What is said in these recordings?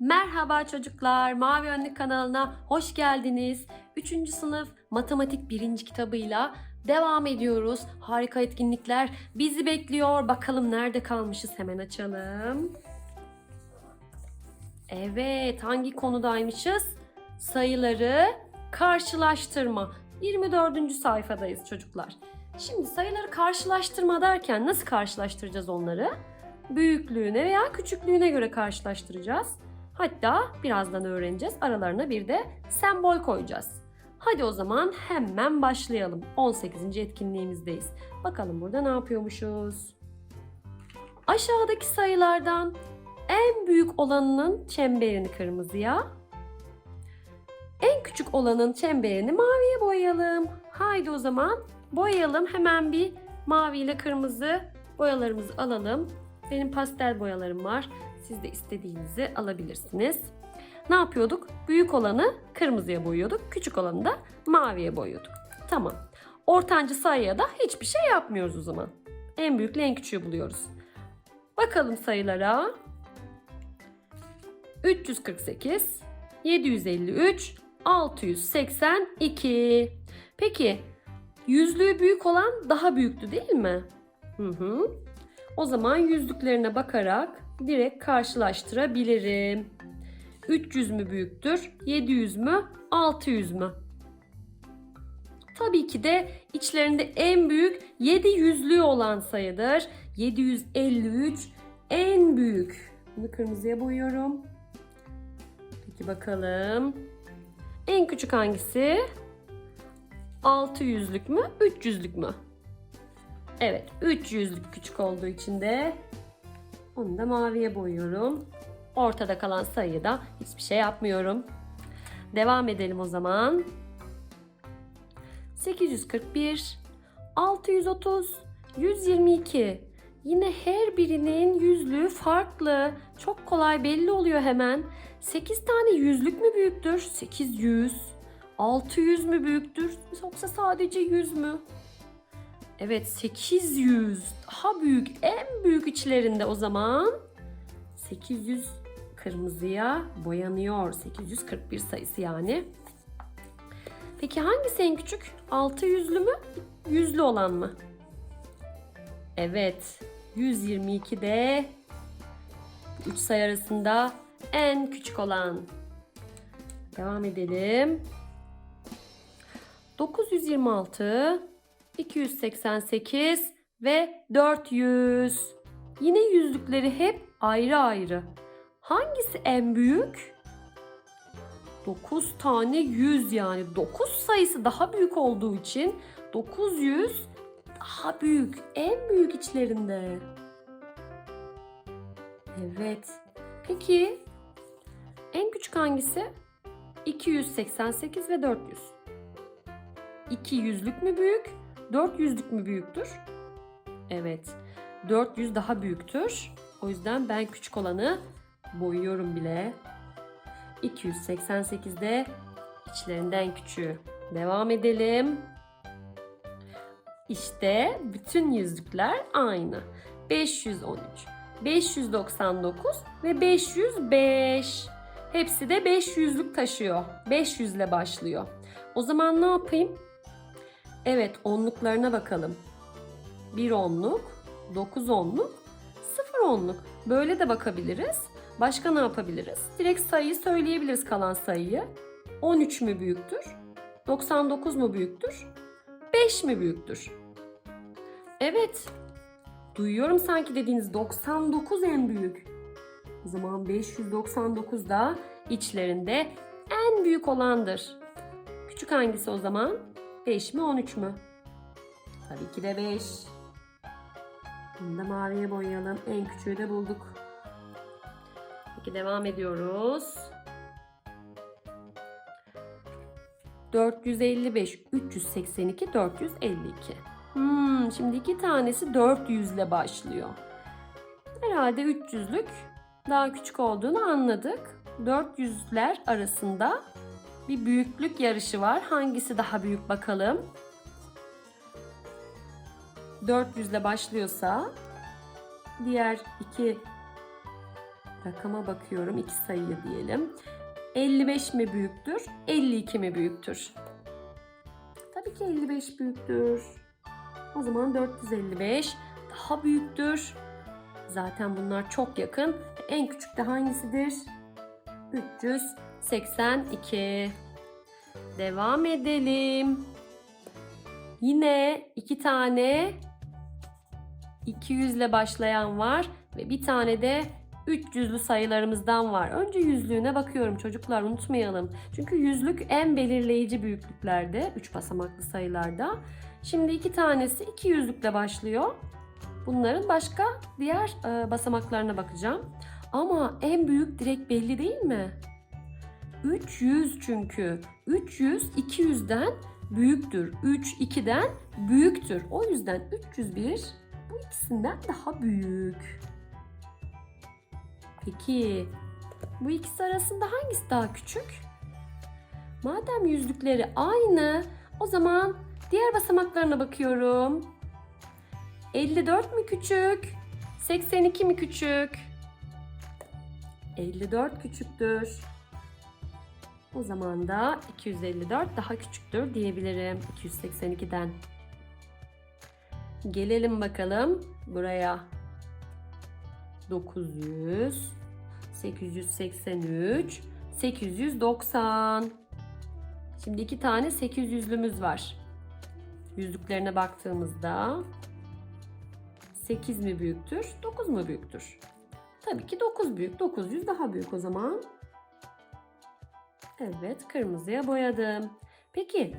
Merhaba çocuklar, Mavi Önlük kanalına hoş geldiniz. 3. sınıf matematik 1. kitabıyla devam ediyoruz. Harika etkinlikler bizi bekliyor. Bakalım nerede kalmışız hemen açalım. Evet, hangi konudaymışız? Sayıları karşılaştırma. 24. sayfadayız çocuklar. Şimdi sayıları karşılaştırma derken nasıl karşılaştıracağız onları? Büyüklüğüne veya küçüklüğüne göre karşılaştıracağız. Hatta birazdan öğreneceğiz. Aralarına bir de sembol koyacağız. Hadi o zaman hemen başlayalım. 18. etkinliğimizdeyiz. Bakalım burada ne yapıyormuşuz? Aşağıdaki sayılardan en büyük olanının çemberini kırmızıya, en küçük olanın çemberini maviye boyayalım. Haydi o zaman boyayalım. Hemen bir mavi ile kırmızı boyalarımızı alalım. Benim pastel boyalarım var. Siz de istediğinizi alabilirsiniz. Ne yapıyorduk? Büyük olanı kırmızıya boyuyorduk. Küçük olanı da maviye boyuyorduk. Tamam. Ortancı sayıya da hiçbir şey yapmıyoruz o zaman. En büyükle en küçüğü buluyoruz. Bakalım sayılara. 348, 753, 682. Peki yüzlüğü büyük olan daha büyüktü değil mi? Hı hı. O zaman yüzlüklerine bakarak direkt karşılaştırabilirim. 300 mü büyüktür, 700 mü, 600 mü? Tabii ki de içlerinde en büyük 7 yüzlüğü olan sayıdır. 753 en büyük. Bunu kırmızıya boyuyorum. Peki bakalım. En küçük hangisi? 600'lük mü, 300'lük mü? Evet, 300'lük küçük olduğu için de onu da maviye boyuyorum. Ortada kalan sayıyı da hiçbir şey yapmıyorum. Devam edelim o zaman. 841, 630, 122. Yine her birinin yüzlüğü farklı. Çok kolay belli oluyor hemen. 8 tane yüzlük mü büyüktür? 800. 600 mü büyüktür? Yoksa sadece 100 mü? Evet 800 daha büyük en büyük içlerinde o zaman 800 kırmızıya boyanıyor 841 sayısı yani. Peki hangisi en küçük? 600'lü mü? Yüzlü olan mı? Evet 122 de 3 sayı arasında en küçük olan. Devam edelim. 926 288 ve 400. Yine yüzlükleri hep ayrı ayrı. Hangisi en büyük? 9 tane 100 yani 9 sayısı daha büyük olduğu için 900 daha büyük. En büyük içlerinde. Evet. Peki en küçük hangisi? 288 ve 400. 2 yüzlük mü büyük? 400'lük mü büyüktür? Evet. 400 daha büyüktür. O yüzden ben küçük olanı boyuyorum bile. 288 de içlerinden küçüğü. Devam edelim. İşte bütün yüzlükler aynı. 513, 599 ve 505. Hepsi de 500'lük taşıyor. 500 ile başlıyor. O zaman ne yapayım? Evet onluklarına bakalım. 1 onluk, 9 onluk, 0 onluk. Böyle de bakabiliriz. Başka ne yapabiliriz? Direkt sayıyı söyleyebiliriz kalan sayıyı. 13 mü büyüktür? 99 mu büyüktür? 5 mi büyüktür? Evet. Duyuyorum sanki dediğiniz 99 en büyük. O zaman 599 da içlerinde en büyük olandır. Küçük hangisi o zaman? 5 mi 13 mü? Tabii ki de 5. Bunu da maviye boyayalım. En küçüğü de bulduk. Peki devam ediyoruz. 455, 382, 452. Hmm, şimdi iki tanesi 400 ile başlıyor. Herhalde 300'lük daha küçük olduğunu anladık. 400'ler arasında bir büyüklük yarışı var. Hangisi daha büyük bakalım. 400 ile başlıyorsa diğer iki rakama bakıyorum. iki sayıyı diyelim. 55 mi büyüktür? 52 mi büyüktür? Tabii ki 55 büyüktür. O zaman 455 daha büyüktür. Zaten bunlar çok yakın. En küçük de hangisidir? 382. Devam edelim. Yine iki tane 200 ile başlayan var ve bir tane de 300'lü sayılarımızdan var. Önce yüzlüğüne bakıyorum çocuklar unutmayalım. Çünkü yüzlük en belirleyici büyüklüklerde 3 basamaklı sayılarda. Şimdi iki tanesi 200'lükle başlıyor. Bunların başka diğer e, basamaklarına bakacağım. Ama en büyük direkt belli değil mi? 300 çünkü. 300 200'den büyüktür. 3 2'den büyüktür. O yüzden 301 bu ikisinden daha büyük. Peki bu ikisi arasında hangisi daha küçük? Madem yüzlükleri aynı o zaman diğer basamaklarına bakıyorum. 54 mü küçük? 82 mi küçük? 54 küçüktür. O zaman da 254 daha küçüktür diyebilirim 282'den. Gelelim bakalım buraya. 900, 883, 890. Şimdi iki tane 800'lümüz var. Yüzlüklerine baktığımızda 8 mi büyüktür, 9 mu büyüktür? Tabii ki 9 büyük. 900 daha büyük o zaman. Evet, kırmızıya boyadım. Peki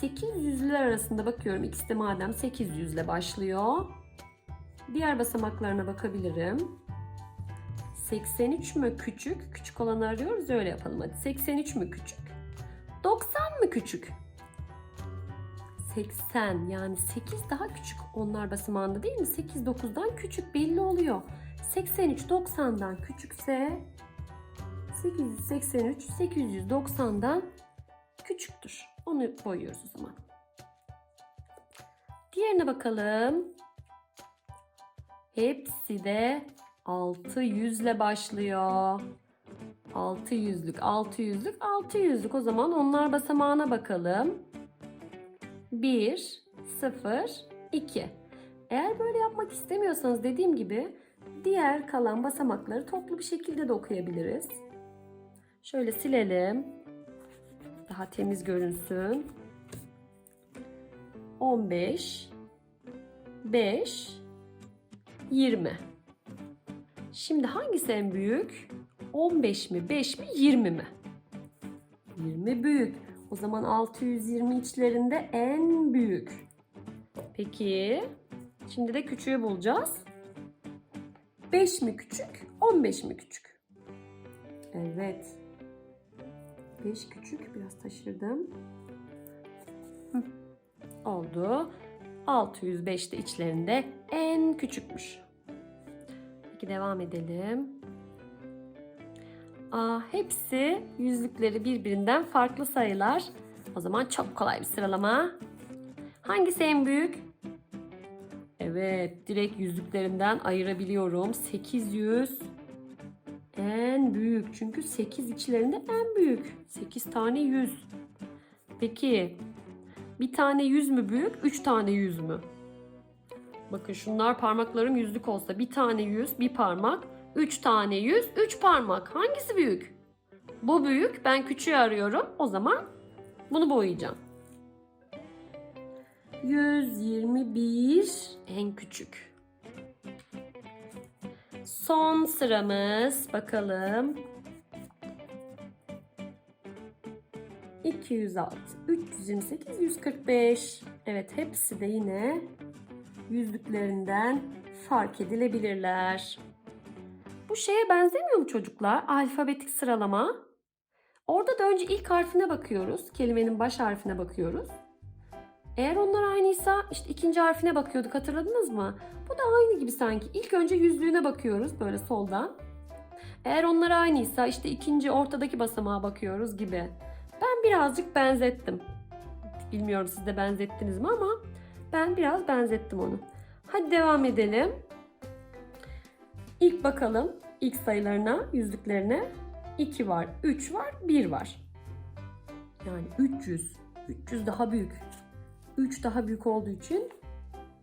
800'lüler arasında bakıyorum. İkisi de madem 800 ile başlıyor. Diğer basamaklarına bakabilirim. 83 mü küçük? Küçük olanı arıyoruz öyle yapalım hadi. 83 mü küçük? 90 mı küçük? 80 yani 8 daha küçük onlar basamağında değil mi? 8 9'dan küçük belli oluyor. 83 90'dan küçükse 883 890'dan küçüktür. Onu boyuyoruz o zaman. Diğerine bakalım. Hepsi de 600 ile başlıyor. 600'lük, 600'lük, 600'lük. O zaman onlar basamağına bakalım. 1, 0, 2. Eğer böyle yapmak istemiyorsanız dediğim gibi diğer kalan basamakları toplu bir şekilde de okuyabiliriz. Şöyle silelim. Daha temiz görünsün. 15 5 20. Şimdi hangisi en büyük? 15 mi, 5 mi, 20 mi? 20 büyük. O zaman 620 içlerinde en büyük. Peki, şimdi de küçüğü bulacağız. 5 mi küçük, 15 mi küçük? Evet. 5 küçük, biraz taşırdım. Hı, Oldu. 605 de içlerinde en küçükmüş. Peki devam edelim. Aa, hepsi yüzlükleri birbirinden farklı sayılar. O zaman çok kolay bir sıralama. Hangisi en büyük? Evet, direkt yüzlüklerinden ayırabiliyorum. 800 en büyük. Çünkü 8 içlerinde en büyük. 8 tane 100. Peki bir tane 100 mü büyük, 3 tane 100 mü? Bakın şunlar parmaklarım yüzlük olsa bir tane 100, bir parmak. 3 tane 100, 3 parmak. Hangisi büyük? Bu büyük. Ben küçüğü arıyorum. O zaman bunu boyayacağım. 121 en küçük. Son sıramız bakalım. 206, 328, 145. Evet hepsi de yine yüzlüklerinden fark edilebilirler. Bu şeye benzemiyor mu çocuklar? Alfabetik sıralama. Orada da önce ilk harfine bakıyoruz. Kelimenin baş harfine bakıyoruz. Eğer onlar aynıysa işte ikinci harfine bakıyorduk hatırladınız mı? Bu da aynı gibi sanki. İlk önce yüzlüğüne bakıyoruz böyle soldan. Eğer onlar aynıysa işte ikinci ortadaki basamağa bakıyoruz gibi. Ben birazcık benzettim. Bilmiyorum siz de benzettiniz mi ama Ben biraz benzettim onu. Hadi devam edelim. İlk bakalım ilk sayılarına, yüzlüklerine. 2 var, 3 var, 1 var. Yani 300. 300 daha büyük. 3 daha büyük olduğu için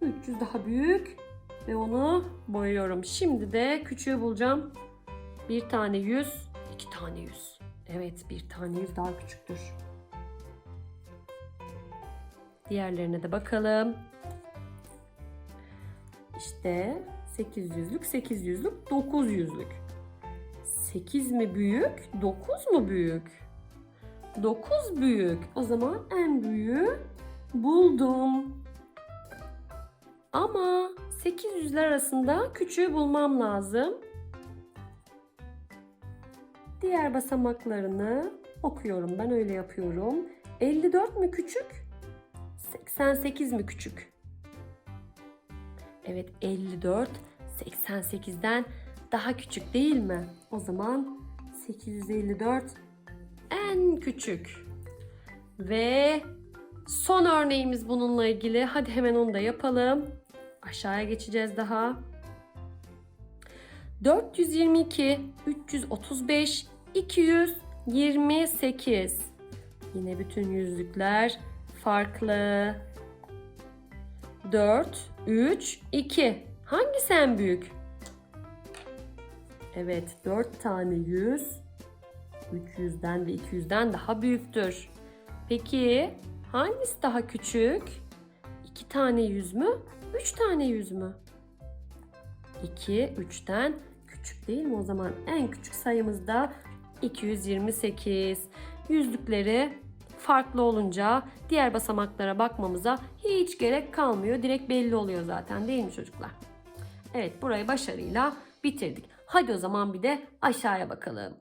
300 daha büyük ve onu boyuyorum. Şimdi de küçüğü bulacağım. Bir tane 100, iki tane 100. Evet bir tane 100 daha küçüktür. Diğerlerine de bakalım. İşte 800'lük, 800'lük, 900'lük. 8 mi büyük, 9 mu büyük? 9 büyük. O zaman en büyüğü buldum. Ama 800'ler arasında küçüğü bulmam lazım. Diğer basamaklarını okuyorum. Ben öyle yapıyorum. 54 mü küçük? 88 mi küçük? Evet 54 88'den daha küçük değil mi? O zaman 854 en küçük. Ve son örneğimiz bununla ilgili. Hadi hemen onu da yapalım. Aşağıya geçeceğiz daha. 422, 335, 228. Yine bütün yüzlükler farklı. 4, 3, 2. Hangisi en büyük? Evet, 4 tane 100 300'den ve 200'den daha büyüktür. Peki hangisi daha küçük? 2 tane 100 mü? 3 tane 100 mü? 2 3'ten küçük değil mi? O zaman en küçük sayımız da 228. Yüzlükleri farklı olunca diğer basamaklara bakmamıza hiç gerek kalmıyor. Direkt belli oluyor zaten değil mi çocuklar? Evet burayı başarıyla bitirdik. Hadi o zaman bir de aşağıya bakalım.